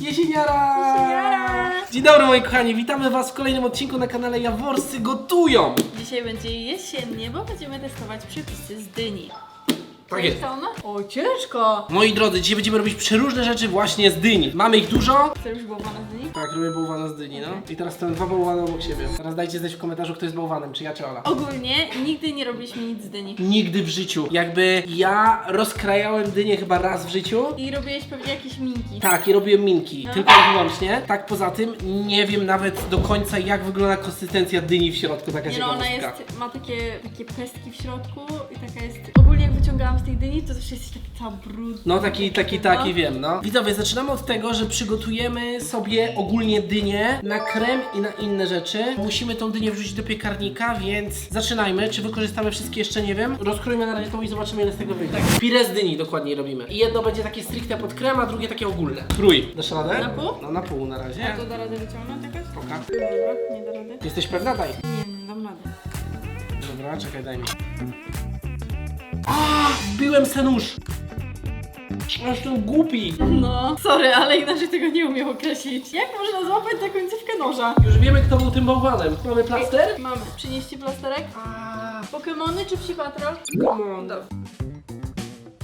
Jesieniara! Jesieniara! Dzień dobry moi kochani, witamy was w kolejnym odcinku na kanale Jaworscy Gotują! Dzisiaj będzie jesiennie, bo będziemy testować przepisy z dyni. Tak jest. Ona? O, ciężko! Moi drodzy, dzisiaj będziemy robić przeróżne rzeczy właśnie z dyni. Mamy ich dużo. Chcesz bałwana z dyni? Tak, robię bałwana z dyni, no. I teraz te dwa bałwany obok siebie. Teraz dajcie znać w komentarzu, kto jest bałwanem, czy ja, czy Ola. Ogólnie nigdy nie robiliśmy nic z dyni. Nigdy w życiu. Jakby ja rozkrajałem dynię chyba raz w życiu. I robiłeś pewnie jakieś minki. Tak, i robiłem minki, No. tylko i wyłącznie. Tak poza tym nie wiem nawet do końca jak wygląda konsystencja dyni w środku, taka Nie no, ona ciekawostka. jest, ma takie, takie pestki w środku i taka jest... Ogólnie jak wyciągałam z tej dyni, to też jesteś taki cała brudna. No taki, taki, taki No. wiem, no. Widzowie, zaczynamy od tego, że przygotujemy sobie ogólnie dynię na krem i na inne rzeczy. Musimy tą dynię wrzucić do piekarnika, więc zaczynajmy. Czy wykorzystamy wszystkie jeszcze, nie wiem. Rozkrójmy na razie tą i zobaczymy ile z tego wyjdzie. Tak, pire z dyni dokładniej robimy. I jedno będzie takie stricte pod krem, a drugie takie ogólne. Krój. Dasz radę? Na pół? No na pół na razie. A to da radę wyciągnąć? Poka. Dobra, nie da rady. Jesteś pewna? Daj. Nie, nie dam rady. Dobra, czekaj, daj mi. A, wbiłem se nóż. Jestem głupi. No, sorry, ale inaczej tego nie umiem określić. Jak można złapać za końcówkę noża? Już wiemy, kto był tym bałwanem. Mamy plaster? Mamy. Przynieście plasterek? A, Pokemony czy psi patrol? come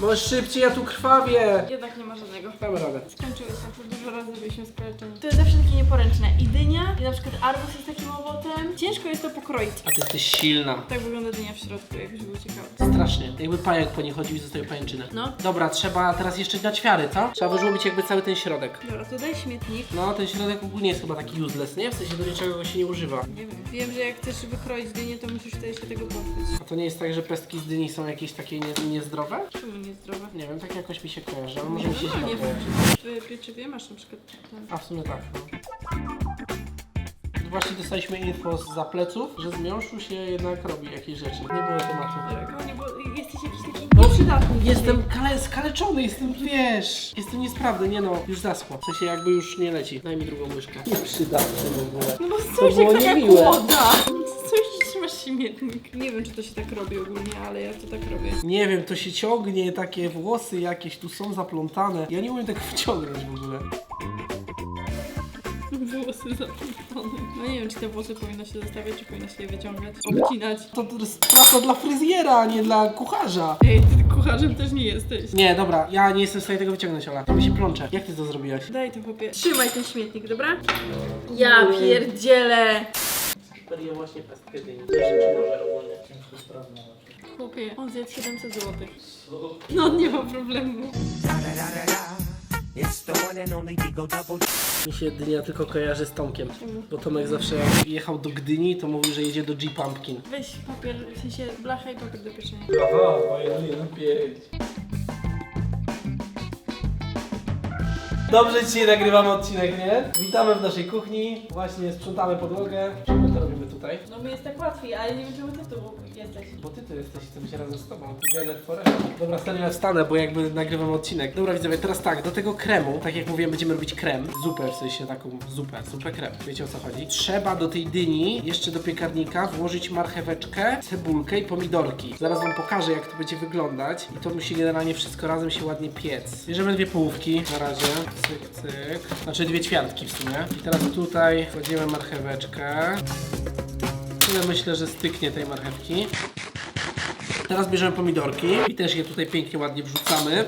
Możesz szybciej, ja tu krwawię. Jednak nie ma żadnego. Damy radę. Skończyły się, to dużo razy byliśmy skaleczeni. To jest zawsze takie nieporęczne. I dynia, i na przykład arbuz jest takim owocem. Ciężko jest to pokroić. A ty jesteś silna. Tak wygląda dynia w środku, jak już uciekała. Strasznie. Jakby pajek po niej chodził i zostawił pajęczynę. No. Dobra, trzeba teraz jeszcze dać ćwiary, co? Trzeba wyżłobić jakby cały ten środek. Dobra, to daj śmietnik. No, ten środek ogólnie jest chyba taki useless, nie? W sensie do niczego go się nie używa. Nie wiem. Wiem, że jak chcesz wykroić dynię, to musisz wtedy się tego pozbyć. To nie jest tak, że pestki z dyni są jakieś takie nie, niezdrowe? Czemu niezdrowe? Nie wiem, tak jakoś mi się kojarzy, ale może mi się źle Normalnie kojarzy. w pieczywie masz na przykład ten... A w sumie tak, no. Właśnie dostaliśmy info z pleców, że z miąższu się jednak robi jakieś rzeczy. Nie było tematu. Dobra, nie, bo jesteś jakiś taki No, nieprzydatny. Jestem kale skaleczony, jestem, wiesz, jestem niesprawny, nie no, już zaschło. W sensie jakby już nie leci. Daj mi drugą łyżkę. Nieprzydatny w ogóle. No bo To coś było jak taka niemiłe. kłoda. Śmietnik. Nie wiem, czy to się tak robi ogólnie, ale ja to tak robię. Nie wiem, to się ciągnie, takie włosy jakieś tu są zaplątane. Ja nie umiem tego wciągnąć w ogóle. Włosy zaplątane. No nie wiem, czy te włosy powinno się zostawiać, czy powinno się je wyciągać. Obcinać. To, to jest praca dla fryzjera, a nie dla kucharza. Ej, ty kucharzem też nie jesteś. Nie, dobra, ja nie jestem w stanie tego wyciągnąć, Ola. To mi się plącze. Jak ty to zrobiłaś? Daj to chłopie. Trzymaj ten śmietnik, dobra? Ja pierdzielę. Super, właśnie pestkę dyni. Rzeczy może ogólnie. Chłopie, on zjadł 700 zł. No nie ma problemu. Mi się Dynia tylko kojarzy z Tomkiem. Bo Tomek zawsze jak jechał do Gdyni, to mówił, że jedzie do G-Pumpkin. Weź papier, w sensie blacha i papier do pieczenia. Aha, 2, 1, 1, 5. Dobrze dzisiaj nagrywamy odcinek, nie? Witamy w naszej kuchni. Właśnie sprzątamy podłogę. Czemu to robimy tutaj? No mi jest tak łatwiej, ale nie wiem czemu ty tu jesteś. Bo ty tu jesteś, chcę być razem z tobą. Together forever. Dobra, stary, ja wstanę, bo jakby nagrywam odcinek. Dobra, widzowie, teraz tak, do tego kremu, tak jak mówiłem, będziemy robić krem. Zupę, w sensie taką zupę, zupę krem. Wiecie o co chodzi? Trzeba do tej dyni, jeszcze do piekarnika, włożyć marcheweczkę, cebulkę i pomidorki. Zaraz wam pokażę, jak to będzie wyglądać. I to musi generalnie wszystko razem się ładnie piec. Bierzemy dwie połówki na razie. Cyk, cyk. Znaczy dwie ćwiartki w sumie. I teraz tutaj kładziemy marcheweczkę. Tyle myślę, że styknie tej marchewki. Teraz bierzemy pomidorki i też je tutaj pięknie, ładnie wrzucamy.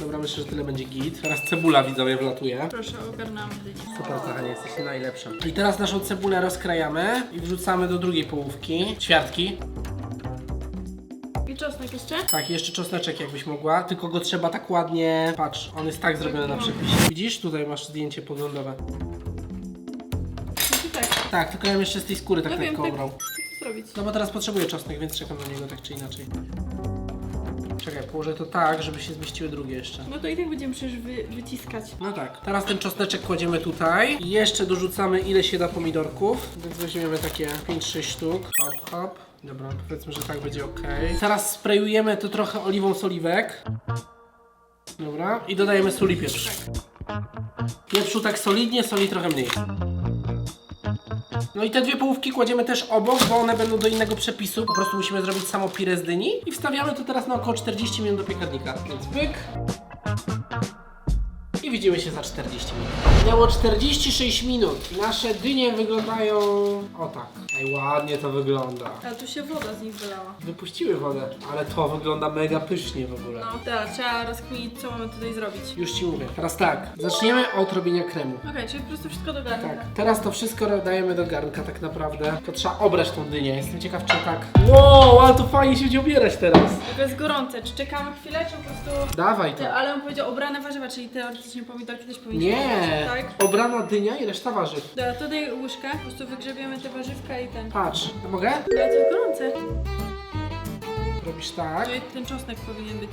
Dobra, myślę, że tyle będzie git. Teraz cebula widzowie wlatuje. Proszę, ogarnąłem dynię. Super, kochanie, jesteście najlepsza. I teraz naszą cebulę rozkrajamy i wrzucamy do drugiej połówki. Ćwiartki. I czosnek jeszcze? Tak, jeszcze czosneczek jakbyś mogła, tylko go trzeba tak ładnie... Patrz, on jest tak zrobiony na przepisie. Widzisz? Tutaj masz zdjęcie poglądowe. No tak. Tak, tylko ja bym jeszcze z tej skóry tak Ja wiem, lekko tak. obrał. Co tu zrobić? No bo teraz potrzebuję czosnek, więc czekam na niego tak czy inaczej. Czekaj, położę to tak, żeby się zmieściły drugie jeszcze. No to i tak będziemy przecież wy, wyciskać. No tak. Teraz ten czosneczek kładziemy tutaj. I jeszcze dorzucamy ile się da pomidorków. Więc weźmiemy takie 5-6 sztuk. Hop, hop. Dobra, powiedzmy, że tak będzie ok. Teraz sprayujemy to trochę oliwą z oliwek. Dobra. I dodajemy sól i pieprz. Pieprzu tak solidnie, soli trochę mniej. No i te dwie połówki kładziemy też obok, bo one będą do innego przepisu. Po prostu musimy zrobić samo pire z dyni. I wstawiamy to teraz na około 40 minut do piekarnika. Więc byk. I widzimy się za 40 minut. Minęło 46 minut. Nasze dynie wyglądają o tak. Ej, ładnie to wygląda. Ale tu się woda z nich wylała. Wypuściły wodę, ale to wygląda mega pysznie w ogóle. No, teraz trzeba rozkminić, co mamy tutaj zrobić. Już ci mówię. Teraz tak, zaczniemy od robienia kremu. Okej, czyli po prostu wszystko do garnka. Tak, teraz to wszystko dajemy do garnka tak naprawdę. To trzeba obrać tą dynię. Jestem ciekaw, czy tak. Wow, ale to fajnie się będzie obierać teraz. Tylko jest gorące. Czy czekamy chwilę, czy po prostu... Dawaj to. Ale on powiedział obrane warzywa, czyli teoretycznie pomidorki też powinny Nie, Tak? obrana dynia i reszta warzyw. Dobra, to daj łyżkę, po prostu wygrzebiemy te warzywka i ten. Patrz, mogę? Ale to jest gorące. Robisz tak. No i ten czosnek powinien być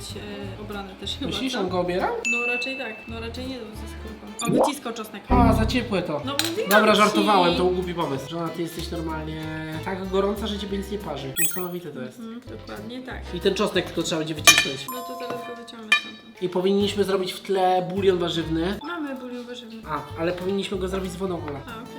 e, obrany też chyba, Myślisz, co? on go obierał? No raczej tak, no raczej nie ze skórką. O, wyciskał czosnek. A, za ciepłe to. No mówiłam Dobra, ci. żartowałem, to był głupi pomysł. Żona, ty jesteś normalnie tak gorąca, że ciebie nic nie parzy. Niesamowite to jest. Mhm, dokładnie tak. I ten czosnek tylko trzeba będzie wycisnąć. No to zaraz go wyciągnę stamtąd. I powinniśmy zrobić w tle bulion warzywny. Mamy bulion warzywny. A, ale powinniśmy go zrobić z wodą, Ola. A, okej.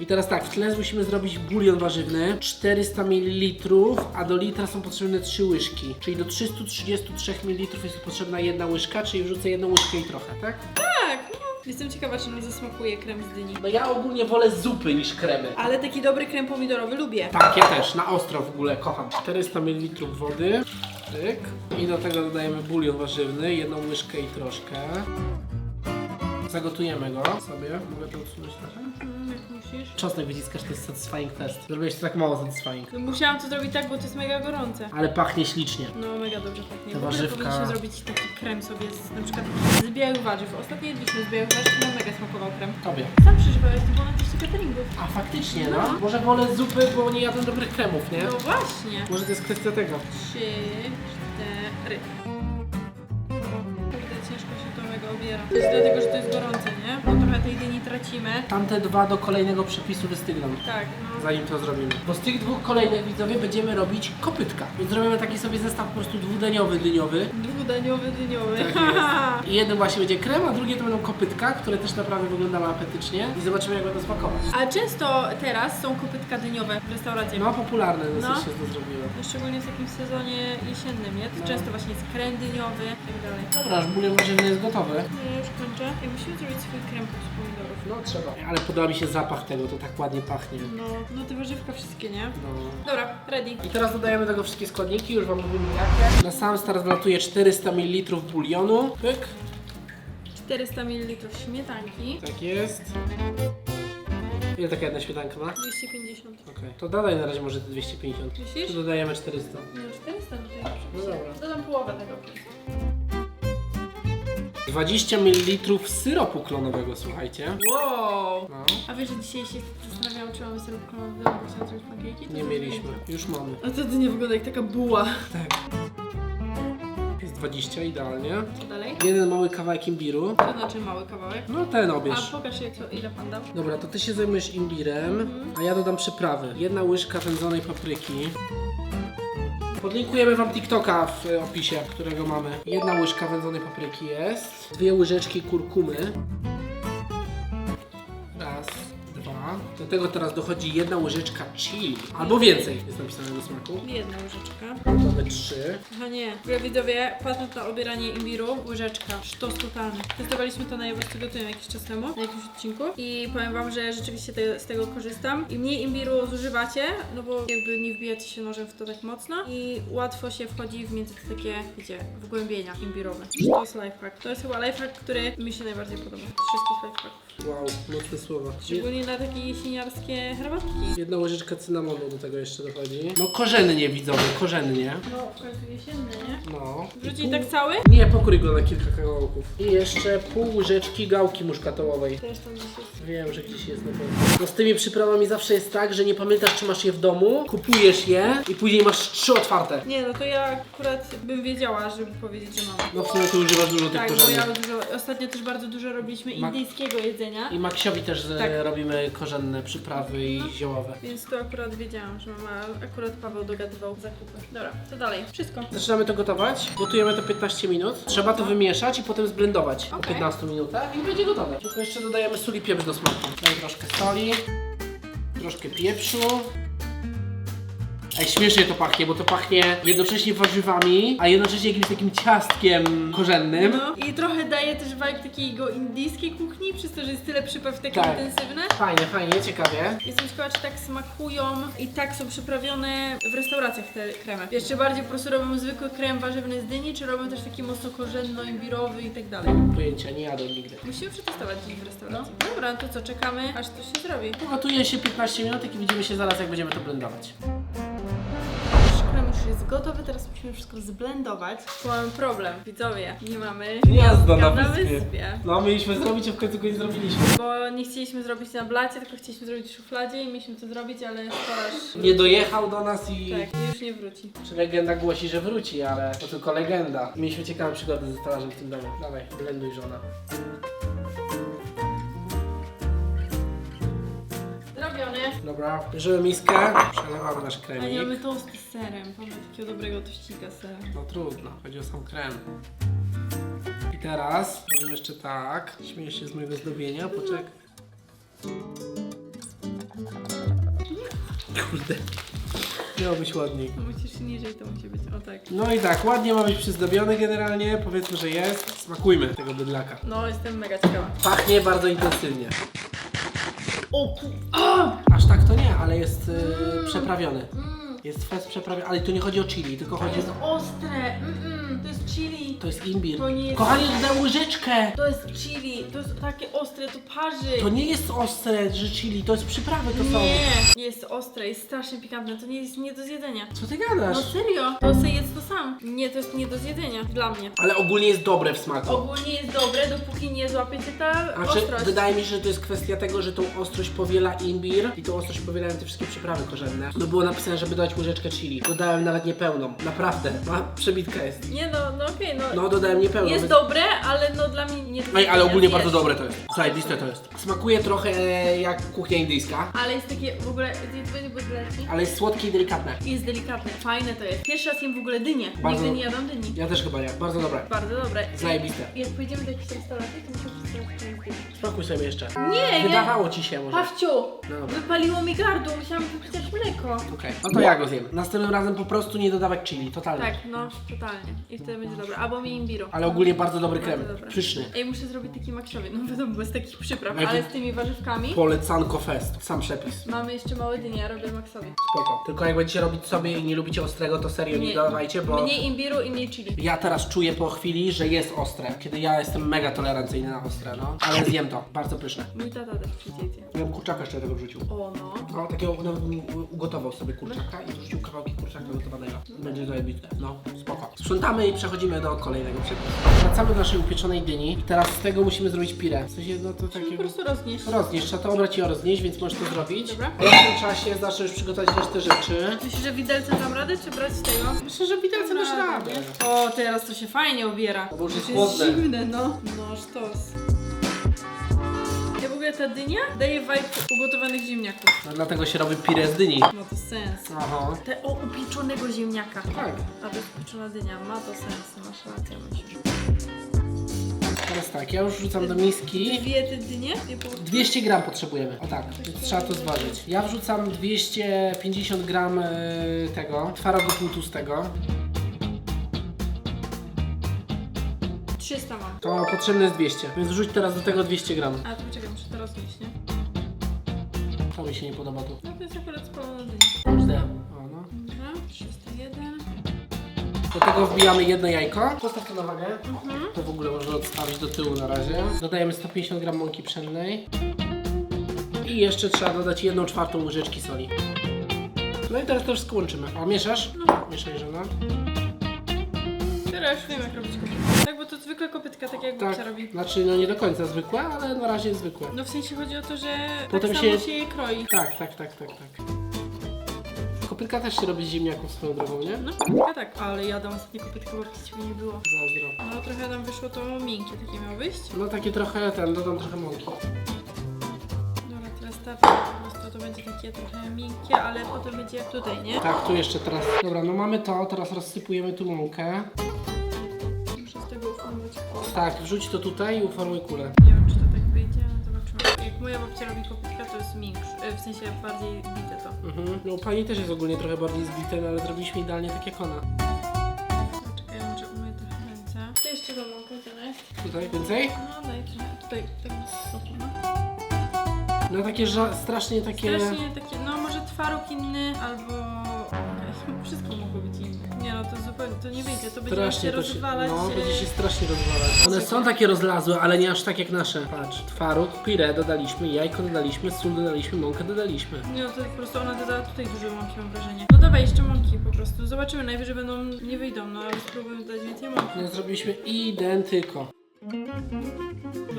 I teraz tak, w tle musimy zrobić bulion warzywny 400 ml, a do litra są potrzebne 3 łyżki. Czyli do 333 ml jest potrzebna jedna łyżka, czyli wrzucę jedną łyżkę i trochę, tak? Tak, no. Jestem ciekawa, czy nam zasmakuje krem z dyni. No ja ogólnie wolę zupy niż kremy. Ale taki dobry krem pomidorowy lubię. Tak, ja też, na ostro w ogóle kocham. 400 ml wody, tyk. I do tego dodajemy bulion warzywny, jedną łyżkę i troszkę. Zagotujemy go sobie. Mogę to odsunąć trochę? Musisz. Czosnek wyciskasz, to jest satisfying fest. Zrobiłeś to tak mało satisfying. No, musiałam to zrobić tak, bo to jest mega gorące. Ale pachnie ślicznie. No mega dobrze pachnie. Te W ogóle warzywka. powinniśmy zrobić taki krem sobie z, na przykład z białych warzyw. Ostatnio jedliśmy z białych warzyw, no mega smakował krem. Tobie. Sam przeżywałeś, to było na teście cateringów. A faktycznie, no. Może wolę zupy, bo nie jadłem dobrych kremów, nie? No właśnie. Może to jest kwestia tego. Trzy, cztery. Kurde, ciężko się to mega obiera. To jest dlatego, że to jest gorące, nie? Bo trochę tej dyni tracimy. Tamte dwa do kolejnego przepisu wystygną. Tak, no. Zanim to zrobimy. Bo z tych dwóch kolejnych widzowie będziemy robić kopytka. Więc zrobimy taki sobie zestaw po prostu dwudaniowy, dyniowy. Dwudaniowy, dyniowy. Tak jest. I jeden właśnie będzie krem, a drugie to będą kopytka, które też naprawdę wyglądały apetycznie. I zobaczymy jak będą smakować. A często teraz są kopytka dyniowe w restauracjach. No popularne dosyć No. się to zrobiło. Szczególnie w takim sezonie jesiennym, nie? To No. często właśnie jest krem dyniowy i tak dalej. Dobra, już bulion warzywny jest gotowy. No ja już kończę. I musimy zrobić swój krem z pomidorów. No trzeba. Ale podoba mi się zapach tego, to tak ładnie pachnie. No, no te warzywka wszystkie, nie? No. Dobra, ready. I teraz dodajemy do tego wszystkie składniki, już wam mówimy jakie. Na sam start wlatuje 400 ml bulionu. Pyk. 400 ml śmietanki. Tak jest. Ile taka jedna śmietanka ma? 250. Okej. To dodaj na razie może te 250. Myślisz? Tu dodajemy 400. No 400 tutaj No no dobra. Dodam połowę tego. 20 ml syropu klonowego, słuchajcie. Wow! No. A wiesz, że dzisiaj się zastanawiałam, czy mamy syrop klonowy, bo chciałam zrobić? To Nie mieliśmy. Już mamy. A to nie wygląda jak taka buła. Tak. Jest 20, idealnie. Co dalej? Jeden mały kawałek imbiru. To znaczy mały kawałek. No ten A obierz. pokaż jak to, ile pan dał. Dobra, to ty się zajmujesz imbirem, a ja dodam przyprawy. Jedna łyżka wędzonej papryki. Podlinkujemy wam TikToka w opisie, którego mamy. Jedna łyżka wędzonej papryki jest. Dwie łyżeczki kurkumy. Raz, dwa. Do tego teraz dochodzi jedna łyżeczka chili. Albo więcej, jest napisane do smaku. Jedna łyżeczka. Mamy trzy. Aha nie. Ogóle widzowie, patrząc na obieranie imbiru, łyżeczka, sztos totalny. Testowaliśmy to na Jaworscy Gotują jakiś czas temu, na jakimś odcinku i powiem wam, że rzeczywiście te, z tego korzystam. Im mniej imbiru zużywacie, no bo jakby nie wbijacie się nożem w to tak mocno i łatwo się wchodzi w między te takie, wiecie, wgłębienia imbirowe. Sztos lifehack. To jest chyba lifehack, który mi się najbardziej podoba. Z wszystkich lifehacków. Wow, mocne słowa. Szczególnie na takie jesieniarskie herbatki. Jedna łyżeczka cynamonu do tego jeszcze dochodzi. No korzennie widzowie, korzennie. No, w końcu jesienne, nie? No. Wrzucić tak cały? Nie, pokrój go na kilka kawałków. I jeszcze pół łyżeczki gałki muszkatołowej. Też tam gdzieś jest. Wiem, że gdzieś jest na pewno. No z tymi przyprawami zawsze jest tak, że nie pamiętasz czy masz je w domu, kupujesz je i później masz trzy otwarte. Nie, no to ja akurat bym wiedziała, żeby powiedzieć, że mam. No w sumie ty używasz dużo tych Tak, bo korzennych. ja dużo, ostatnio też bardzo dużo robiliśmy Ma- indyjskiego jedzenia, I Maksiowi też e, Tak. robimy korzenne przyprawy i ziołowe. więc to akurat wiedziałam, że mam, a akurat Paweł dogadywał zakupy. Dobra, co dalej? Wszystko. Zaczynamy to gotować. Gotujemy to 15 minut. Trzeba to wymieszać i potem zblendować po Okej. 15 minutach i będzie gotowe. Tylko jeszcze dodajemy sól i pieprz do smaku. Daj troszkę soli, troszkę pieprzu Ej, śmiesznie to pachnie, bo to pachnie jednocześnie warzywami, a jednocześnie jakimś takim ciastkiem korzennym. No i trochę daje też vibe takiego indyjskiej kuchni, przez to, że jest tyle przypraw takie Tak. intensywne. Fajnie, fajnie, ciekawie. Jestem ciekawa, czy tak smakują i tak są przyprawione w restauracjach te kremy. Jeszcze bardziej po prostu robią zwykły krem warzywny z dyni, czy robią też taki mocno korzenno-imbirowy i tak dalej. Pojęcia, nie jadłem nigdy. Musimy przetestować dziś w restauracji. Dobra, no to co, czekamy aż to się zrobi. Gotuje się 15 minut i widzimy się zaraz, jak będziemy to blendować. Już jest gotowy, teraz musimy wszystko zblendować. Bo mamy problem, widzowie, nie mamy Gniazdo na na wyspie. No, mieliśmy zrobić, a w końcu go nie zrobiliśmy. Bo nie chcieliśmy zrobić na blacie, tylko chcieliśmy zrobić w szufladzie i mieliśmy to zrobić, ale staraż... Nie dojechał do nas i... Tak, i już nie wróci. Czy legenda głosi, że wróci, ale to tylko legenda. Mieliśmy ciekawe przygody ze stolarzem w tym domu. Dawaj, blenduj żona. Dobra, bierzemy miskę, przelewamy nasz A nie kremik. mamy toasty z serem. Mamy takiego dobrego tościka z serem. No trudno, chodzi o sam krem. I teraz robimy jeszcze tak. Śmiejesz się z mojego zdobienia, poczekaj. Kurde. Miało być ładniej. No musisz niżej to musi być. O tak. No i tak, ładnie ma być przyzdobiony generalnie, powiedzmy, że jest. Smakujmy tego bydlaka. No, jestem mega ciekawa. Pachnie bardzo intensywnie. O ku... A! Aż tak to nie, ale jest yy, przeprawiony. Jest fest przeprawiony, ale tu nie chodzi o chili, tylko To chodzi jest ostre. To jest chili. To jest imbir. To nie jest- Kochanie, dodaj łyżeczkę! To jest chili. To jest takie ostre, to parzy. To nie jest ostre, że chili, to jest przyprawy, to są. Nie, nie jest ostre, jest strasznie pikantne. To nie jest nie do zjedzenia. Co ty No gadasz? serio, to sobie jedz to sam. Nie, to jest nie do zjedzenia. Dla mnie. Ale ogólnie jest dobre w smaku. Ogólnie jest dobre, dopóki nie złapiecie ta Znaczy, ostrość. wydaje mi się, że to jest kwestia tego, że tą ostrość powiela imbir i tą ostrość powielają te wszystkie przyprawy korzenne. No było napisane, żeby dodać łyżeczkę chili. Dodałem nawet niepełną. Naprawdę. Ma przebitka jest. Nie no, no okej, no. No, dodałem niepełną. Jest więc- dobre, ale no dla mnie nie Ej, ale ogólnie bardzo dobre to jest. Zajebiste to jest. Smakuje trochę jak kuchnia indyjska, Ale jest takie w ogóle, zjedzenie ale jest słodkie i delikatne. I jest delikatne, fajne to jest. Pierwszy raz jem w ogóle dynię. Bardzo- Nigdy nie jadłam dyni. Ja też chyba nie. Bardzo dobre. Bardzo dobre. Zajebiste. Jak pojedziemy do jakiejś restauracji, to muszę przeczytać dyni. Smakuj sobie jeszcze. Nie, ja... Wydawało ci się może. Pawciu! No dobra. Wypaliło mi gardło, musiałam wypić aż mleko. Okej, no to ja go zjem. Następnym razem po prostu nie dodawać chili, totalnie. Tak, no, totalnie. I wtedy będzie dobre. Albo mi imbiru. Ale ogólnie bardzo dobry krem. Pyszny. Ej, muszę zrobić taki maksiowy. No wiadomo, bez takich przypraw, ale z tymi warzywkami. Polecanko fest. Sam przepis. Mamy jeszcze małe dynie, ja robię maksowi. Spoko. Tylko jak będziecie robić sobie i nie lubicie ostrego, to serio nie, dodawajcie, bo Mniej imbiru i mniej chili. ja teraz czuję po chwili, że jest ostre. Kiedy ja jestem mega tolerancyjny na ostre, no. Ale zjem to. Bardzo pyszne. Mój tata też przyjdzie. Ja bym kurczaka jeszcze tego wrzucił. O no. No, takiego nawet bym ugotował sobie kurczaka i wrzucił kawałki kurczaka gotowanego. Będzie zajebiste. No, spoko. Sprzątamy i przechodzimy do kolejnego przepisu. Wracamy do naszej upieczonej dyni i teraz z tego musimy zrobić pirę. W sensie, no to Po takiego... prostu roznieść. Roznieść, trzeba to obrać i roznieść, więc możesz to zrobić. Dobra. A ja w tym czasie zacznę już przygotować resztę rzeczy. Myślisz, że widelcem dam radę, czy brać z tego? Myślę, że widelce dasz radę. O, teraz to się fajnie obiera. No bo już jest jest chłodne. zimne, no. No, sztos. Ogóle ta dynia daje vibe ugotowanych ziemniaków. No dlatego się robi pirę z dyni. Ma to sens. Aha. Te o upieczonego ziemniaka. Tak. A to jest upieczona dynia, ma to sens, masz rację, myślisz. Teraz tak, ja już wrzucam do miski. Dwie te dynie? Dwie po... 200 gram potrzebujemy. O tak, więc trzeba to zważyć. Ja wrzucam 250 gram y, tego twarogu półtustego. 300 mam. To potrzebne jest 200, więc wrzuć teraz do tego 200 gram. A, to czekaj, muszę to roznieść, nie? To mi się nie podoba tu. No to jest akurat spalona dynia. Kurde. O, no. Dobra, 301. Do tego wbijamy jedno jajko. Postaw to na wagę. To w ogóle można odstawić do tyłu na razie. Dodajemy 150 gram mąki pszennej. I jeszcze trzeba dodać 1 czwartą łyżeczki soli. No i teraz to wszystko łączymy. O, mieszasz? No. Mieszaj żona. Teraz wiem jak robić kopytka. Tak, bo to zwykła kopytka, tak jak Tak, babcia robi. znaczy no nie do końca zwykłe, ale na razie zwykłe. No w sensie chodzi o to, że Potem tak samo się- się je kroi. Tak, tak, tak, tak, tak. Kopytka też się robi z ziemniaków swoją drogą, nie? No, ja tak, ale jadam ostatnio kopytkę, bo przecież mi nie było. Zazdro. No trochę nam wyszło to miękkie, takie miało wyjść. No takie trochę ten, dodam trochę mąki. Dobra, teraz tak, po prostu to będzie takie trochę miękkie, ale potem będzie jak tutaj, nie? Tak, tu jeszcze teraz. Dobra, no mamy to, teraz rozsypujemy tu mąkę. Muszę. Tak, wrzuć to tutaj i uformuj kulę. Nie wiem, czy to tak wyjdzie, ale zobaczymy. jak moja babcia robi kopytka, to jest miększy, e, w sensie bardziej bite to. Mhm. No u pani też jest ogólnie trochę bardziej zbite, no ale zrobiliśmy idealnie tak jak ona. Czekaj, ja może umyję trochę ręce. To jeszcze mąkę, Janek. Tutaj więcej? No daj trochę, tutaj, tak soku, no. No takie ża- strasznie takie... Strasznie takie, no może twaróg inny, albo... to zupełnie, to nie wyjdzie, to będzie Strasznie się to się, rozwalać. no, będzie się strasznie rozwalać. One są takie rozlazłe, ale nie aż tak jak nasze. Patrz, twaróg, pire dodaliśmy, jajko dodaliśmy, sól dodaliśmy, mąkę dodaliśmy. Nie, no to po prostu ona dodała tutaj dużo mąki, mam wrażenie. No dawaj jeszcze mąki po prostu. Zobaczymy, najwyżej będą, nie wyjdą, no ale spróbujmy dać więcej mąki. No zrobiliśmy identyko.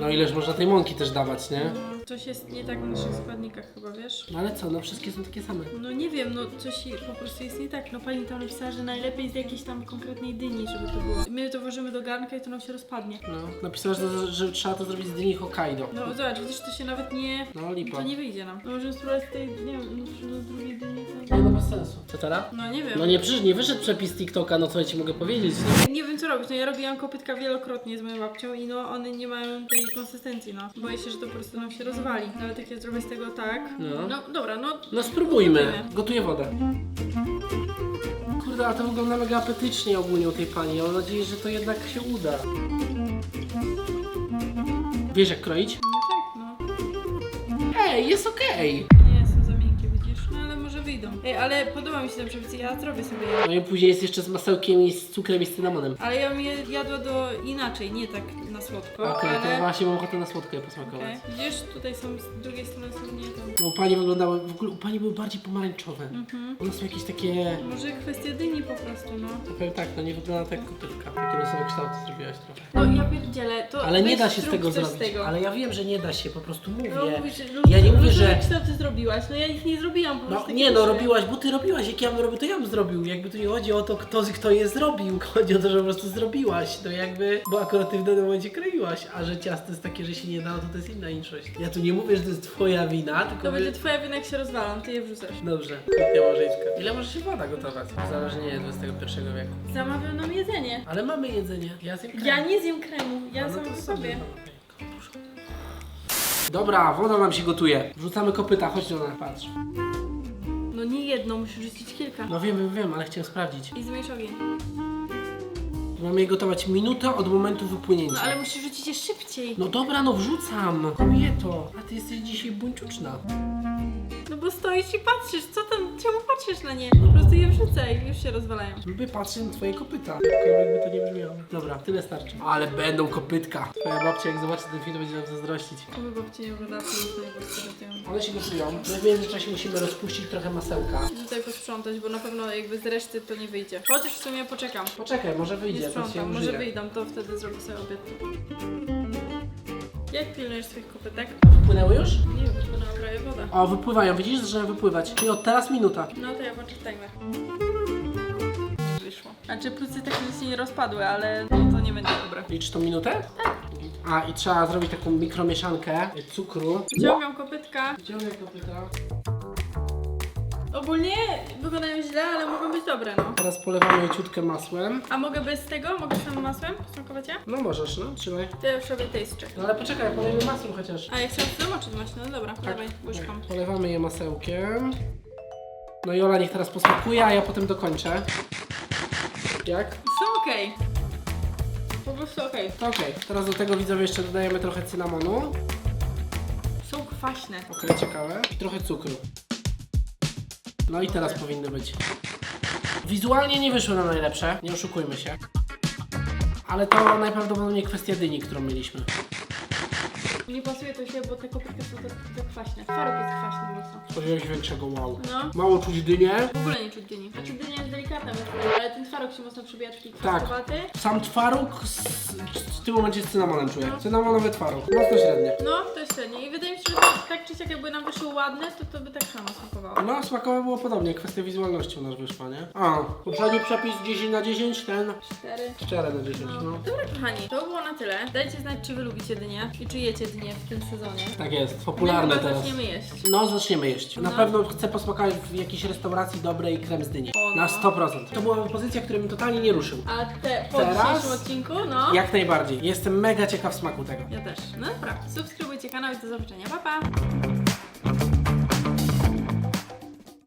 No ileż można tej mąki też dawać, nie? No, coś jest nie tak w naszych składnikach chyba, wiesz? No ale co, no wszystkie są takie same. No nie wiem, no coś je- po prostu jest nie tak. No pani tam napisała, że najlepiej z jakiejś tam konkretnej dyni, żeby to było. My to włożymy do garnka i to nam się rozpadnie. No, napisałeś, że, że trzeba to zrobić z dyni Hokkaido. No zobacz, widzisz, to się nawet nie... No lipa. To nie wyjdzie nam. No możemy spróbować z tej, nie wiem, no, z drugiej dyni Nie, no bez sensu. Co teraz? No nie wiem. No nie, przecież nie wyszedł przepis TikToka, no co ja ci mogę powiedzieć? Nie wiem co robić, no ja robiłam kopytka wielokrotnie z moją babcią i no one nie mają tej konsystencji, no. Boję się, że to po prostu nam się rozwali. Nawet jak ja zrobię z tego tak. No. No dobra, no. No spróbujmy. Spróbujmy. Gotuję wodę. Kurde, a to wygląda mega apetycznie ogólnie u tej pani. Mam nadzieję, że to jednak się uda. Wiesz jak kroić? No tak, no. Ej, jest okej. Nie są za miękkie, widzisz? No ale może wyjdą. Ej, ale podoba mi się ten przepis, ja zrobię sobie je. No i później jest jeszcze z masełkiem i z cukrem i z cynamonem. Ale ja bym je jadła do inaczej, nie tak na słodko. Okej, ale... to właśnie mam ochotę na słodko je posmakować. Okej. Widzisz, tutaj są z drugiej strony są nie tam. No u pani wyglądały, w ogóle u pani były bardziej pomarańczowe. Mhm. One są jakieś takie... Może kwestia dyni po prostu, no. Powiem tak, no nie wygląda tak jak kopytka. Takie losowe kształty zrobiłaś trochę. No ja pierdzielę, to Ale nie weź da się z zrób tego coś zrobić. Tego. Ale ja wiem, że nie da się, po prostu mówię. No, mówisz, Ja nie mówię, że- kształty zrobiłaś, no ja ich nie zrobiłam, po No prostu nie no, robiłaś, bo ty robiłaś, jak ja bym robił, to ja bym zrobił. Jakby tu nie chodzi o to, kto, kto je zrobił. Chodzi o to, że po prostu zrobiłaś. No jakby, bo akurat ty w danym momencie kroiłaś, a że ciasto jest takie, że się nie da, no to to jest inna inszość. Ja tu nie mówię, że to jest twoja wina, tylko To wy... będzie twoja wina, jak się rozwalam, ty je wrzucasz. Dobrze, kuchnia małżeńska. Ile może się woda gotować? Uzależnienie XXI wieku. Zamawiam nam jedzenie. Ale mamy jedzenie. Ja zjem krem. Ja nie zjem kremu, ja No sam to sobie. Dobra, woda nam się gotuje. Wrzucamy kopyta, chodź do nas, patrz. No nie jedno, musisz rzucić kilka. No wiem, wiem, wiem, ale chciałem sprawdzić. I zmniejsz ogień. Mamy je gotować minutę od momentu wypłynięcia. No ale musisz rzucić je szybciej. No dobra, no wrzucam. Kobieto, a ty jesteś dzisiaj buńczuczna. No bo stoisz i patrzysz, co tam, czemu patrzysz na nie? Po prostu je wrzucaj, już się rozwalają. Lubię patrzeć na twoje kopyta. Jakkolwiek by to nie brzmiało. Dobra, tyle starczy. Ale będą kopytka. Twoja babcia jak zobaczy ten film, to będzie nam zazdrościć. Oby babci nie oglądała tego, tego One się gotują. My w międzyczasie musimy rozpuścić trochę masełka. I tutaj posprzątać, bo na pewno jakby z reszty to nie wyjdzie. Chociaż w sumie poczekam. Poczekaj, może Nie wyjdzie, to się sprzątam, może użyje. wyjdą, to wtedy zrobię sobie obiad. Jak pilnujesz swoich kopytek? Wpłynęły już? Nie wypłynęła prawie woda. O, wypływają, widzisz, że wypływać. Czyli od teraz minuta. No to ja włączę timer. Wyszło. Znaczy plucy tak się nie rozpadły, ale no to nie będzie dobre. Liczysz tą minutę? Tak. A, i trzeba zrobić taką mikromieszankę cukru. Wyciągam kopytka. Wyciągaj kopyta. Ogólnie wyglądają źle, ale mogą być dobre, no. Teraz polewamy je ciutkę masłem. A mogę bez tego? Mogę samym masłem? Posmakować je? No możesz, no, trzymaj. To ja już robię taste check. No ale poczekaj, polejmy masłem chociaż. A jak chcę zamoczyć maśno, no dobra, dawaj, łyżką. Tak, Polewamy je masełkiem. No i Ola niech teraz posmakuje, a ja potem dokończę. Jak? Są okej. Po prostu okej. To okej. Teraz do tego widzowie jeszcze dodajemy trochę cynamonu. Są kwaśne. Okej, ciekawe. I trochę cukru. No i teraz powinny być. Wizualnie nie wyszły na najlepsze, nie oszukujmy się. Ale to najprawdopodobniej kwestia dyni, którą mieliśmy. Nie pasuje to się, bo te kopytki są za, za kwaśne. Twaróg jest kwaśny mocno. Spodziewałem się większego wow. No. Mało czuć dynię. W ogóle nie czuć dyni. Znaczy dynia delikatna, ale ten twaróg się mocno przebija, taki Tak. kwaskowaty. Sam twaróg z, w tym momencie z cynamonem czuję. Cynamonowy twaróg. Mocno średnie. No, to jest średnie. I wydaje mi się, że tak czy siak jakby nam wyszły ładne, to to by tak samo smakowało. No, smakowo było podobnie, kwestia wizualności u nas wyszła, nie? A, poprzedni przepis 10 na 10, ten Cztery. 4 na 10, no. Dobra kochani, to było na tyle. Dajcie znać, czy wy lubicie dynię i czy jecie dynię w tym sezonie. Tak jest, My popularne chyba teraz. zaczniemy jeść. No, zaczniemy jeść. Na No. pewno chcę posmakać w jakiejś restauracji dobrej krem z dyni. O, no. Na 100%. To była pozycja, która mnie totalnie nie ruszył. A te po Teraz? dzisiejszym odcinku, no. Jak najbardziej. Jestem mega ciekaw smaku tego. Ja też. No dobra. Subskrybujcie kanał i do zobaczenia. Pa, pa!